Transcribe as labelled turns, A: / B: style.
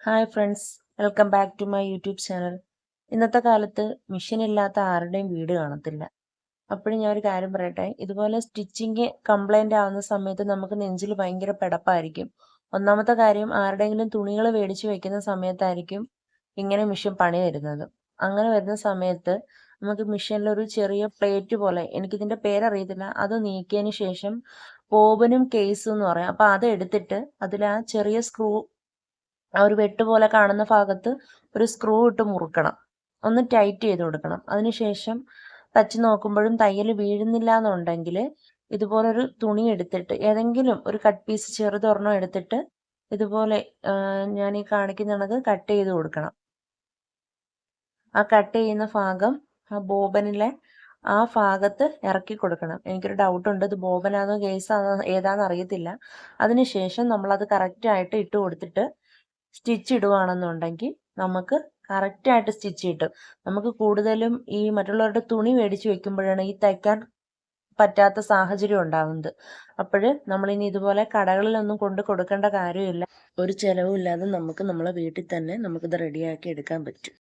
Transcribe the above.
A: Hi friends welcome back to my YouTube channel ഇന്നത്തെ കാലത്ത് machine ഇല്ലാത്ത ആരുടെയും വീട് കാണത്തില്ല. അപ്പോഴും ഞാൻ ഒരു കാര്യം പറയട്ടെ ഇതുപോലെ സ്റ്റിച്ചിങ് കംപ്ലൈന്റ് ആവുന്ന സമയത്ത് നമുക്ക് നെഞ്ചിൽ ഭയങ്കര പെടപ്പായിരിക്കും. ഒന്നാമത്തെ കാര്യം ആരുടെയെങ്കിലും തുണികൾ മേടിച്ച് വെക്കുന്ന സമയത്തായിരിക്കും ഇങ്ങനെ മെഷീൻ പണി വരുന്നത്. അങ്ങനെ വരുന്ന സമയത്ത് നമുക്ക് മെഷീനിൽ ഒരു ചെറിയ പ്ലേറ്റ് പോലെ എനിക്കിതിന്റെ പേരറിയത്തില്ല അത് നീക്കിയതിന് ശേഷം പോബനും കേസും എന്ന് പറയാം. അപ്പോൾ അത് എടുത്തിട്ട് അതിൽ ആ ചെറിയ സ്ക്രൂ ആ ഒരു വെട്ട് പോലെ കാണുന്ന ഭാഗത്ത് ഒരു സ്ക്രൂ ഇട്ട് മുറുക്കണം. ഒന്ന് ടൈറ്റ് ചെയ്ത് കൊടുക്കണം. അതിനുശേഷം തച്ച് നോക്കുമ്പോഴും തയ്യൽ വീഴുന്നില്ല എന്നുണ്ടെങ്കിൽ ഇതുപോലൊരു തുണി എടുത്തിട്ട് ഏതെങ്കിലും ഒരു കട്ട് പീസ് ചെറുതൊരെണ്ണം എടുത്തിട്ട് ഇതുപോലെ ഞാൻ ഈ കാണിക്കുന്നത് കട്ട് ചെയ്ത് കൊടുക്കണം. ആ കട്ട് ചെയ്യുന്ന ഭാഗം ആ ബോബനിലെ ആ ഭാഗത്ത് ഇറക്കി കൊടുക്കണം. എനിക്കൊരു ഡൗട്ട് ഉണ്ട്. ഇത് ബോബനാണോ കേസാണോ ഏതാണെന്ന് അറിയത്തില്ല അതിനുശേഷം നമ്മളത് കറക്റ്റായിട്ട് ഇട്ട് കൊടുത്തിട്ട് സ്റ്റിച്ച് ഇടുകയാണെന്നുണ്ടെങ്കിൽ നമുക്ക് കറക്റ്റായിട്ട് സ്റ്റിച്ച് കിട്ടും. നമുക്ക് കൂടുതലും ഈ മറ്റുള്ളവരുടെ തുണി മേടിച്ച് വെക്കുമ്പോഴാണ് ഈ തയ്ക്കാൻ പറ്റാത്ത സാഹചര്യം ഉണ്ടാകുന്നത് അപ്പോൾ നമ്മളിനി ഇതുപോലെ കടകളിലൊന്നും കൊണ്ട് കൊടുക്കേണ്ട കാര്യമില്ല. ഒരു ചിലവും ഇല്ലാതെ നമുക്ക് നമ്മളെ വീട്ടിൽ തന്നെ നമുക്കിത് റെഡിയാക്കി എടുക്കാൻ പറ്റും.